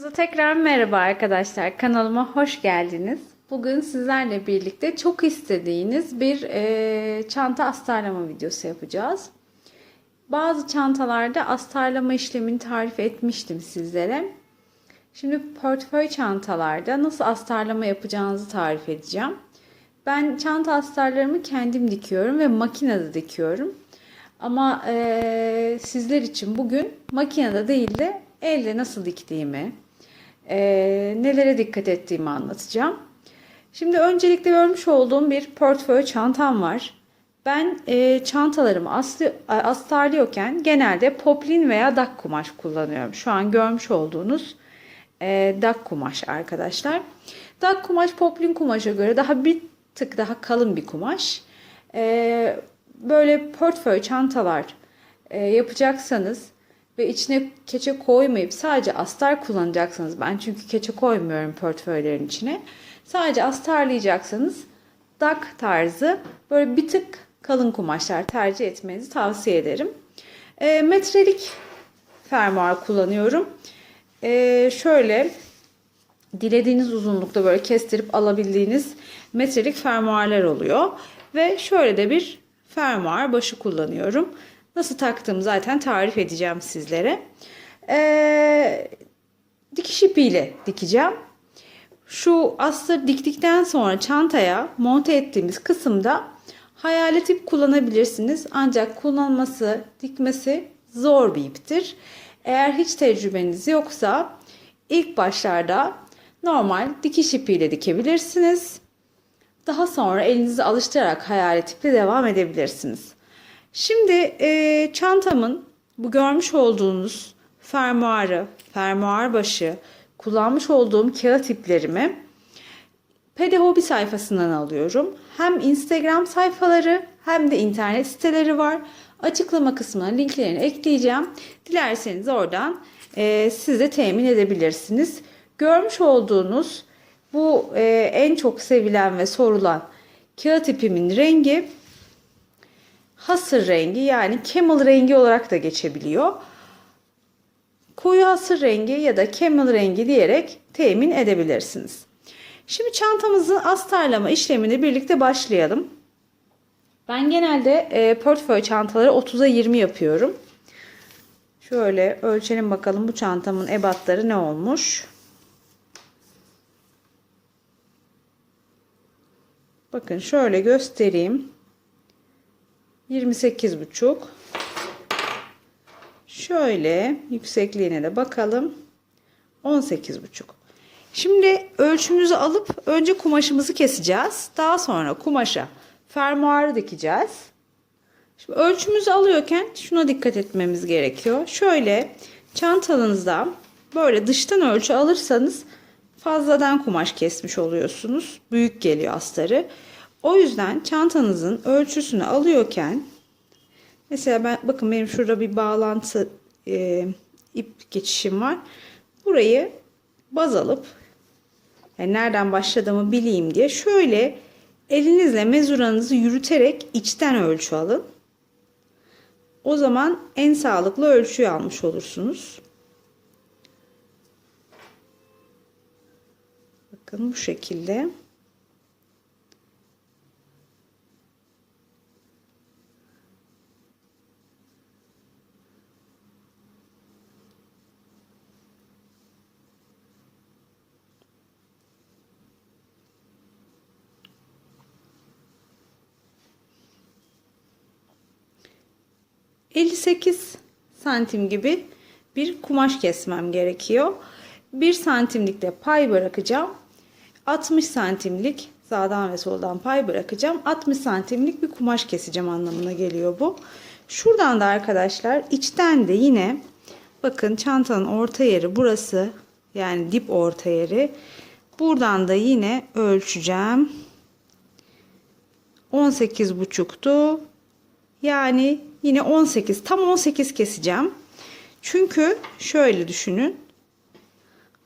Kanalımıza tekrar merhaba arkadaşlar. Kanalıma hoş geldiniz. Bugün sizlerle birlikte çok istediğiniz bir e, çanta astarlama videosu yapacağız. Bazı çantalarda astarlama işlemini tarif etmiştim sizlere. Şimdi portföy çantalarda nasıl astarlama yapacağınızı tarif edeceğim. Ben çanta astarlarımı kendim dikiyorum ve makinede dikiyorum. Ama e, sizler için bugün makinede değil de elde nasıl diktiğimi, e, nelere dikkat ettiğimi anlatacağım. Şimdi öncelikle görmüş olduğum bir portföy çantam var. Ben e, çantalarımı aslı, astarlıyorken genelde poplin veya dak kumaş kullanıyorum. Şu an görmüş olduğunuz e, dak kumaş arkadaşlar. Dak kumaş poplin kumaşa göre daha bir tık daha kalın bir kumaş. E, böyle portföy çantalar e, yapacaksanız ve içine keçe koymayıp sadece astar kullanacaksanız ben çünkü keçe koymuyorum portföylerin içine. Sadece astarlayacaksanız dak tarzı böyle bir tık kalın kumaşlar tercih etmenizi tavsiye ederim. E, metrelik fermuar kullanıyorum. E, şöyle dilediğiniz uzunlukta böyle kestirip alabildiğiniz metrelik fermuarlar oluyor. Ve şöyle de bir fermuar başı kullanıyorum. Nasıl taktığımı zaten tarif edeceğim sizlere. Ee, dikiş ipiyle dikeceğim. Şu astır diktikten sonra çantaya monte ettiğimiz kısımda hayalet ip kullanabilirsiniz. Ancak kullanması, dikmesi zor bir iptir. Eğer hiç tecrübeniz yoksa ilk başlarda normal dikiş ipiyle dikebilirsiniz. Daha sonra elinizi alıştırarak hayalet iple devam edebilirsiniz. Şimdi e, çantamın bu görmüş olduğunuz fermuarı, fermuar başı, kullanmış olduğum kağıt iplerimi PD Hobby sayfasından alıyorum. Hem Instagram sayfaları hem de internet siteleri var. Açıklama kısmına linklerini ekleyeceğim. Dilerseniz oradan e, siz de temin edebilirsiniz. Görmüş olduğunuz bu e, en çok sevilen ve sorulan kağıt ipimin rengi hasır rengi yani camel rengi olarak da geçebiliyor. Koyu hasır rengi ya da camel rengi diyerek temin edebilirsiniz. Şimdi çantamızın astarlama işlemini birlikte başlayalım. Ben genelde e, portföy çantaları 30'a 20 yapıyorum. Şöyle ölçelim bakalım bu çantamın ebatları ne olmuş. Bakın şöyle göstereyim. 28 buçuk. Şöyle yüksekliğine de bakalım. 18 buçuk. Şimdi ölçümüzü alıp önce kumaşımızı keseceğiz. Daha sonra kumaşa fermuarı dikeceğiz. Şimdi ölçümüzü alıyorken şuna dikkat etmemiz gerekiyor. Şöyle çantanızda böyle dıştan ölçü alırsanız fazladan kumaş kesmiş oluyorsunuz. Büyük geliyor astarı. O yüzden çantanızın ölçüsünü alıyorken mesela ben bakın benim şurada bir bağlantı e, ip geçişim var. Burayı baz alıp yani nereden başladığımı bileyim diye şöyle elinizle mezuranızı yürüterek içten ölçü alın. O zaman en sağlıklı ölçüyü almış olursunuz. Bakın bu şekilde. ...58 santim gibi bir kumaş kesmem gerekiyor. 1 santimlikte pay bırakacağım. 60 santimlik sağdan ve soldan pay bırakacağım. 60 santimlik bir kumaş keseceğim anlamına geliyor bu. Şuradan da arkadaşlar içten de yine bakın çantanın orta yeri burası. Yani dip orta yeri. Buradan da yine ölçeceğim. 18 buçuktu. Yani yine 18 tam 18 keseceğim. Çünkü şöyle düşünün.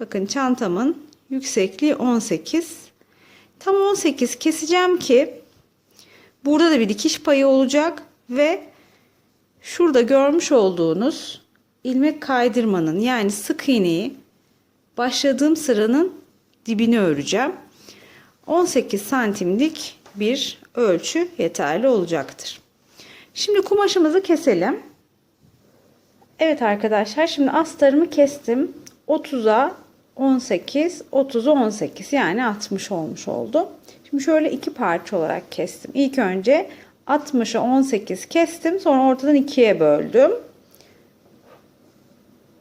Bakın çantamın yüksekliği 18. Tam 18 keseceğim ki burada da bir dikiş payı olacak ve şurada görmüş olduğunuz ilmek kaydırmanın yani sık iğneyi başladığım sıranın dibini öreceğim. 18 santimlik bir ölçü yeterli olacaktır. Şimdi kumaşımızı keselim. Evet arkadaşlar şimdi astarımı kestim. 30'a 18, 30'a 18 yani 60 olmuş oldu. Şimdi şöyle iki parça olarak kestim. İlk önce 60'a 18 kestim. Sonra ortadan ikiye böldüm.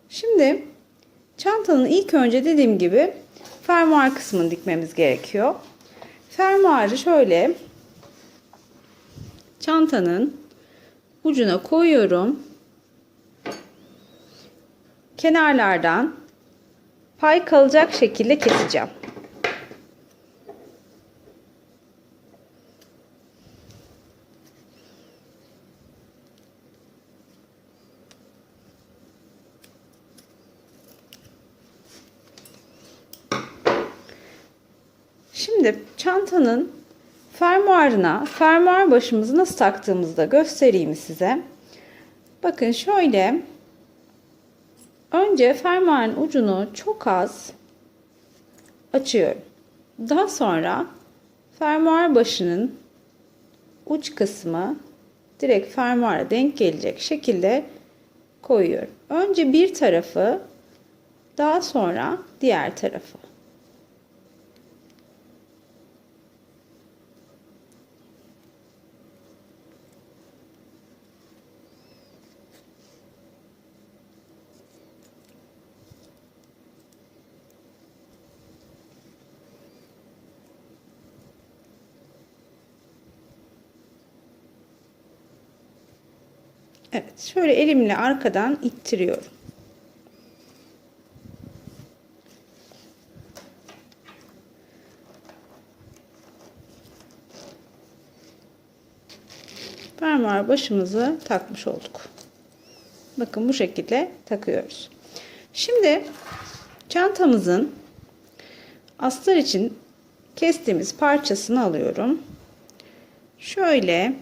Şimdi çantanın ilk önce dediğim gibi fermuar kısmını dikmemiz gerekiyor. Fermuarı şöyle çantanın ucuna koyuyorum. Kenarlardan pay kalacak şekilde keseceğim. Şimdi çantanın fermuarına fermuar başımızı nasıl taktığımızı da göstereyim size. Bakın şöyle önce fermuarın ucunu çok az açıyorum. Daha sonra fermuar başının uç kısmı direkt fermuara denk gelecek şekilde koyuyorum. Önce bir tarafı daha sonra diğer tarafı. Evet, şöyle elimle arkadan ittiriyorum. Fermuar başımızı takmış olduk. Bakın bu şekilde takıyoruz. Şimdi çantamızın astar için kestiğimiz parçasını alıyorum. Şöyle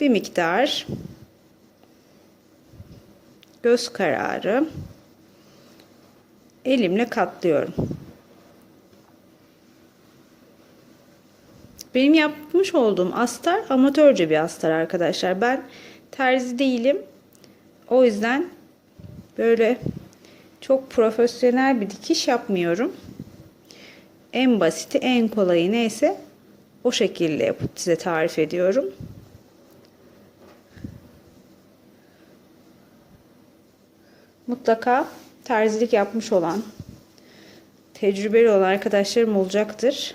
bir miktar göz kararı elimle katlıyorum. Benim yapmış olduğum astar amatörce bir astar arkadaşlar. Ben terzi değilim. O yüzden böyle çok profesyonel bir dikiş yapmıyorum. En basiti, en kolayı neyse o şekilde yapıp size tarif ediyorum. Mutlaka terzilik yapmış olan, tecrübeli olan arkadaşlarım olacaktır.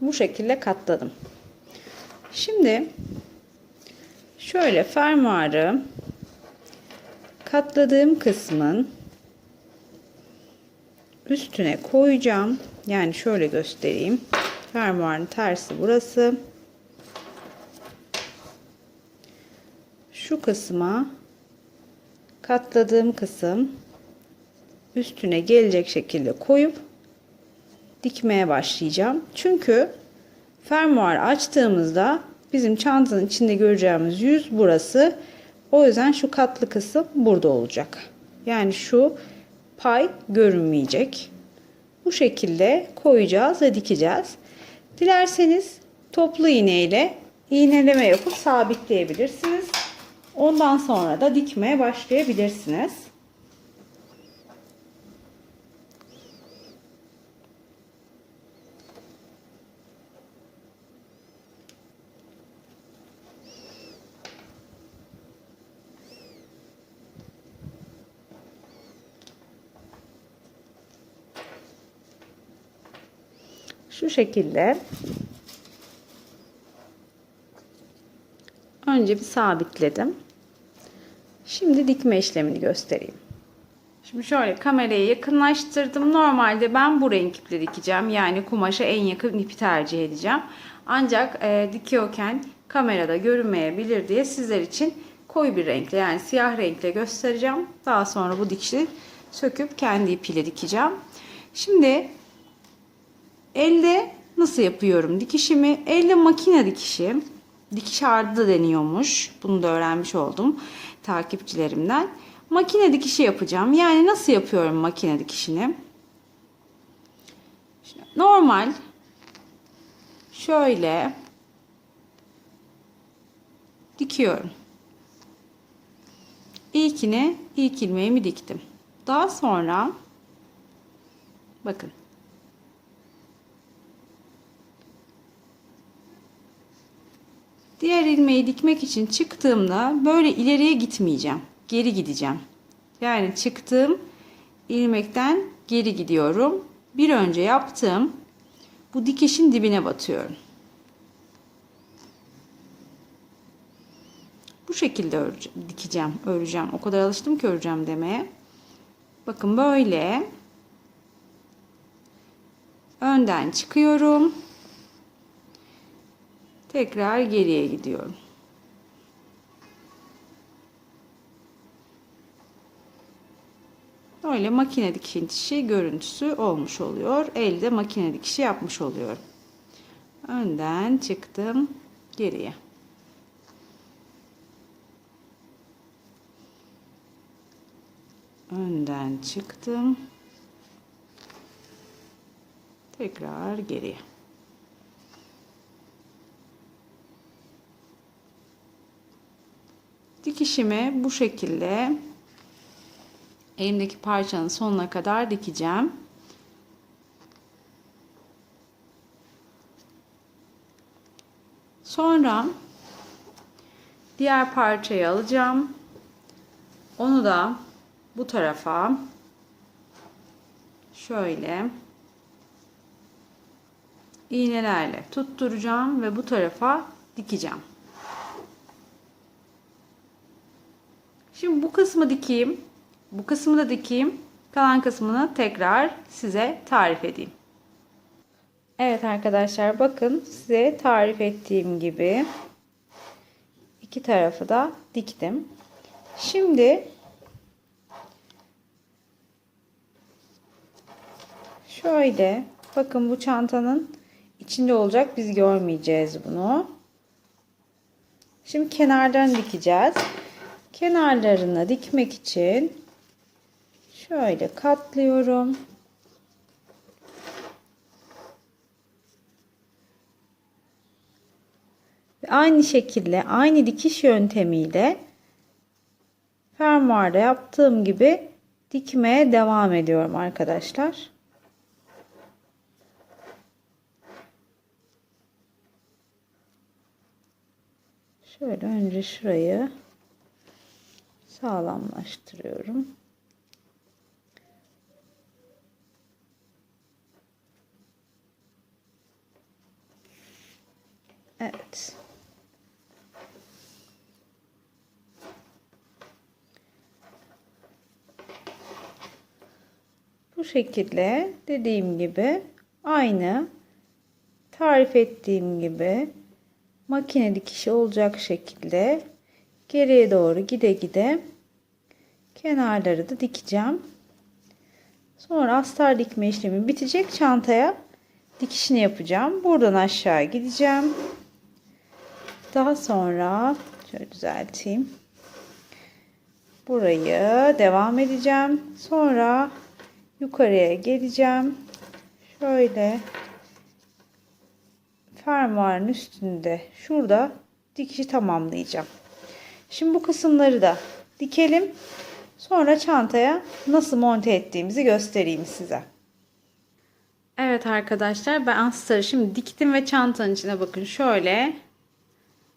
Bu şekilde katladım. Şimdi Şöyle fermuarı katladığım kısmın üstüne koyacağım. Yani şöyle göstereyim. Fermuarın tersi burası. Şu kısma katladığım kısım üstüne gelecek şekilde koyup dikmeye başlayacağım. Çünkü fermuar açtığımızda Bizim çantanın içinde göreceğimiz yüz burası. O yüzden şu katlı kısım burada olacak. Yani şu pay görünmeyecek. Bu şekilde koyacağız ve dikeceğiz. Dilerseniz toplu iğne ile iğneleme yapıp sabitleyebilirsiniz. Ondan sonra da dikmeye başlayabilirsiniz. Şu şekilde önce bir sabitledim. Şimdi dikme işlemini göstereyim. Şimdi şöyle kamerayı yakınlaştırdım. Normalde ben bu renk iple dikeceğim. Yani kumaşa en yakın ipi tercih edeceğim. Ancak e, dikiyorken kamerada görünmeyebilir diye sizler için koyu bir renkle yani siyah renkle göstereceğim. Daha sonra bu dikişi söküp kendi ipiyle dikeceğim. Şimdi elde nasıl yapıyorum dikişimi? Elde makine dikişi. Dikiş ardı da deniyormuş. Bunu da öğrenmiş oldum takipçilerimden. Makine dikişi yapacağım. Yani nasıl yapıyorum makine dikişini? Normal şöyle dikiyorum. İlkini, ilk ilmeğimi diktim. Daha sonra bakın Diğer ilmeği dikmek için çıktığımda böyle ileriye gitmeyeceğim. Geri gideceğim. Yani çıktığım ilmekten geri gidiyorum. Bir önce yaptığım bu dikişin dibine batıyorum. Bu şekilde öreceğim, dikeceğim, öreceğim. O kadar alıştım ki öreceğim demeye. Bakın böyle önden çıkıyorum. Tekrar geriye gidiyorum. Öyle makine dikişi görüntüsü olmuş oluyor. Elde makine dikişi yapmış oluyorum. Önden çıktım geriye. Önden çıktım. Tekrar geriye. Dikişimi bu şekilde elimdeki parçanın sonuna kadar dikeceğim. Sonra diğer parçayı alacağım. Onu da bu tarafa şöyle iğnelerle tutturacağım ve bu tarafa dikeceğim. Şimdi bu kısmı dikeyim. Bu kısmı da dikeyim. Kalan kısmını tekrar size tarif edeyim. Evet arkadaşlar bakın size tarif ettiğim gibi iki tarafı da diktim. Şimdi şöyle bakın bu çantanın içinde olacak biz görmeyeceğiz bunu. Şimdi kenardan dikeceğiz. Kenarlarını dikmek için şöyle katlıyorum. Ve aynı şekilde aynı dikiş yöntemiyle fermuarda yaptığım gibi dikmeye devam ediyorum arkadaşlar. Şöyle önce şurayı sağlamlaştırıyorum. Evet. Bu şekilde dediğim gibi aynı tarif ettiğim gibi makine dikişi olacak şekilde geriye doğru gide gide kenarları da dikeceğim. Sonra astar dikme işlemi bitecek. Çantaya dikişini yapacağım. Buradan aşağı gideceğim. Daha sonra şöyle düzelteyim. Burayı devam edeceğim. Sonra yukarıya geleceğim. Şöyle fermuarın üstünde şurada dikişi tamamlayacağım. Şimdi bu kısımları da dikelim. Sonra çantaya nasıl monte ettiğimizi göstereyim size. Evet arkadaşlar ben astarı şimdi diktim ve çantanın içine bakın şöyle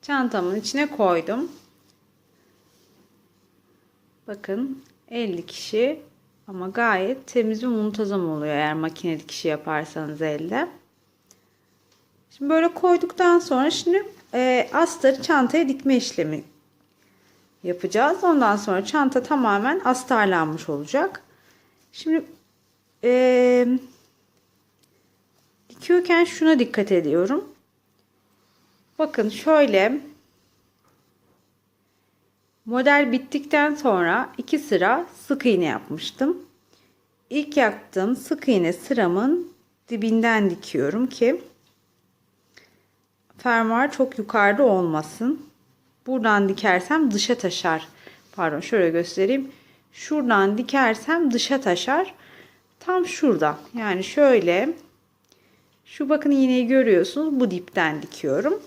çantamın içine koydum. Bakın 50 kişi ama gayet temiz ve muntazam oluyor eğer makine dikişi yaparsanız elde. Şimdi böyle koyduktan sonra şimdi e, astarı çantaya dikme işlemi yapacağız. Ondan sonra çanta tamamen astarlanmış olacak. Şimdi e, dikiyorken şuna dikkat ediyorum. Bakın şöyle Model bittikten sonra iki sıra sık iğne yapmıştım. İlk yaptığım sık iğne sıramın dibinden dikiyorum ki fermuar çok yukarıda olmasın. Buradan dikersem dışa taşar. Pardon şöyle göstereyim. Şuradan dikersem dışa taşar. Tam şurada. Yani şöyle şu bakın iğneyi görüyorsunuz. Bu dipten dikiyorum.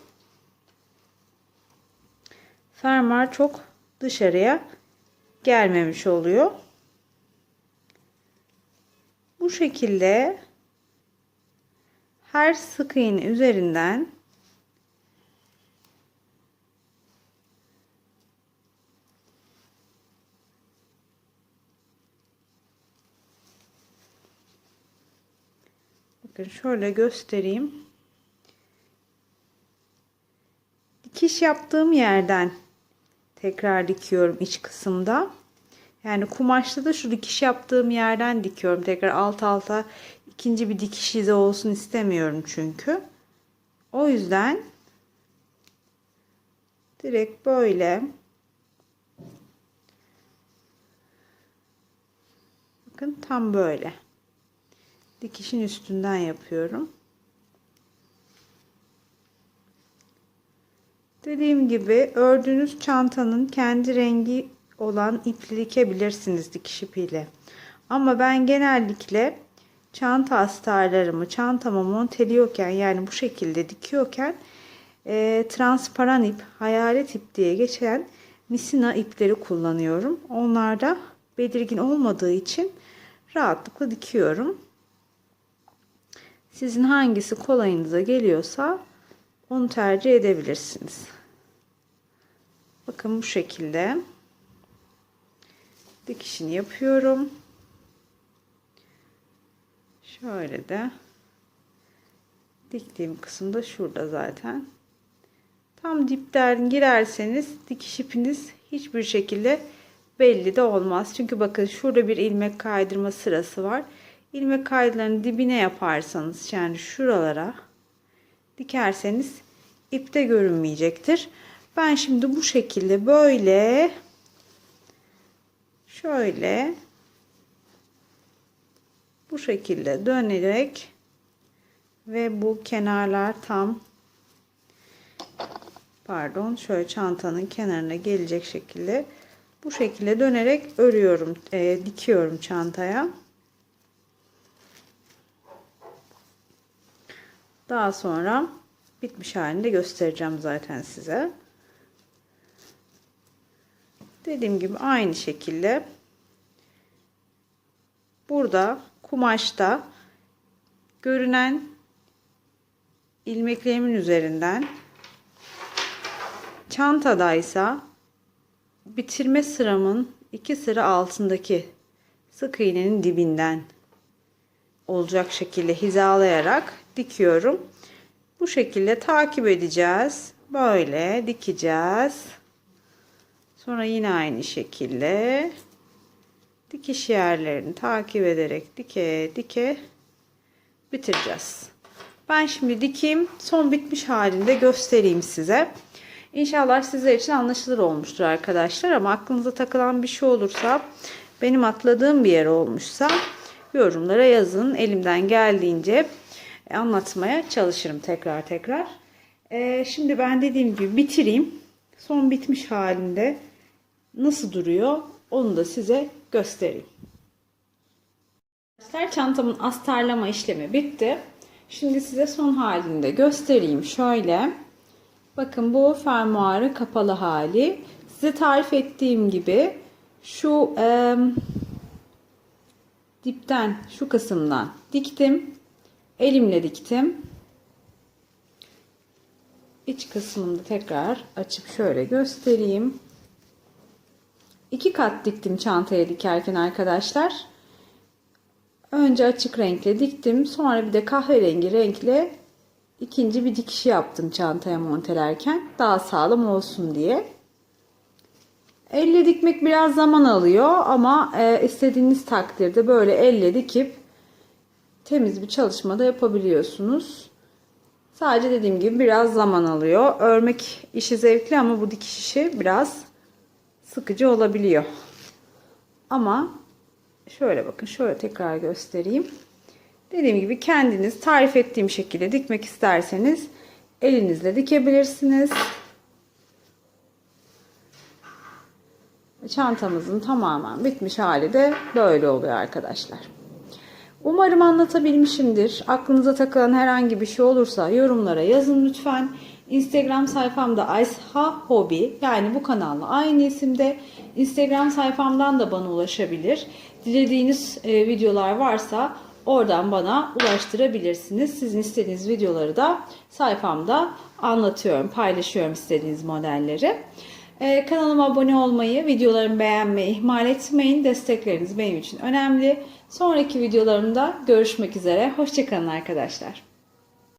Fermuar çok dışarıya gelmemiş oluyor. Bu şekilde her sık iğne üzerinden Bakın şöyle göstereyim. Dikiş yaptığım yerden tekrar dikiyorum iç kısımda. Yani kumaşta da şu dikiş yaptığım yerden dikiyorum. Tekrar alt alta ikinci bir dikiş izi olsun istemiyorum çünkü. O yüzden direkt böyle bakın tam böyle dikişin üstünden yapıyorum. Dediğim gibi ördüğünüz çantanın kendi rengi olan iple dikebilirsiniz dikiş ipiyle. Ama ben genellikle çanta astarlarımı çantama monteliyorken yani bu şekilde dikiyorken e, transparan ip, hayalet ip diye geçen misina ipleri kullanıyorum. Onlar da belirgin olmadığı için rahatlıkla dikiyorum. Sizin hangisi kolayınıza geliyorsa onu tercih edebilirsiniz. Bakın bu şekilde dikişini yapıyorum. Şöyle de diktiğim kısım da şurada zaten. Tam dipten girerseniz dikiş ipiniz hiçbir şekilde belli de olmaz. Çünkü bakın şurada bir ilmek kaydırma sırası var. İlmek kaydılarının dibine yaparsanız yani şuralara dikerseniz ipte görünmeyecektir. Ben şimdi bu şekilde böyle şöyle bu şekilde dönerek ve bu kenarlar tam pardon şöyle çantanın kenarına gelecek şekilde bu şekilde dönerek örüyorum e, dikiyorum çantaya. Daha sonra bitmiş halini de göstereceğim zaten size. Dediğim gibi aynı şekilde burada kumaşta görünen ilmeklerimin üzerinden çantadaysa bitirme sıramın iki sıra altındaki sık iğnenin dibinden olacak şekilde hizalayarak dikiyorum. Bu şekilde takip edeceğiz. Böyle dikeceğiz. Sonra yine aynı şekilde dikiş yerlerini takip ederek dike dike bitireceğiz. Ben şimdi dikeyim. Son bitmiş halinde göstereyim size. İnşallah sizler için anlaşılır olmuştur arkadaşlar. Ama aklınıza takılan bir şey olursa benim atladığım bir yer olmuşsa yorumlara yazın. Elimden geldiğince anlatmaya çalışırım tekrar tekrar. Ee, şimdi ben dediğim gibi bitireyim. Son bitmiş halinde nasıl duruyor onu da size göstereyim. Arkadaşlar çantamın astarlama işlemi bitti. Şimdi size son halini de göstereyim. Şöyle. Bakın bu fermuarı kapalı hali. Size tarif ettiğim gibi şu e, dipten şu kısımdan diktim. Elimle diktim. İç kısmını tekrar açıp şöyle göstereyim. İki kat diktim çantaya dikerken arkadaşlar. Önce açık renkle diktim. Sonra bir de kahverengi renkle ikinci bir dikişi yaptım çantaya montelerken. Daha sağlam olsun diye. Elle dikmek biraz zaman alıyor ama e, istediğiniz takdirde böyle elle dikip temiz bir çalışma da yapabiliyorsunuz. Sadece dediğim gibi biraz zaman alıyor. Örmek işi zevkli ama bu dikiş işi biraz sıkıcı olabiliyor. Ama şöyle bakın şöyle tekrar göstereyim. Dediğim gibi kendiniz tarif ettiğim şekilde dikmek isterseniz elinizle dikebilirsiniz. Çantamızın tamamen bitmiş hali de böyle oluyor arkadaşlar. Umarım anlatabilmişimdir. Aklınıza takılan herhangi bir şey olursa yorumlara yazın lütfen. Instagram sayfamda Aysha Hobi yani bu kanalla aynı isimde. Instagram sayfamdan da bana ulaşabilir. Dilediğiniz e, videolar varsa oradan bana ulaştırabilirsiniz. Sizin istediğiniz videoları da sayfamda anlatıyorum, paylaşıyorum istediğiniz modelleri. Ee, kanalıma abone olmayı, videolarımı beğenmeyi ihmal etmeyin. Destekleriniz benim için önemli. Sonraki videolarımda görüşmek üzere. Hoşçakalın arkadaşlar.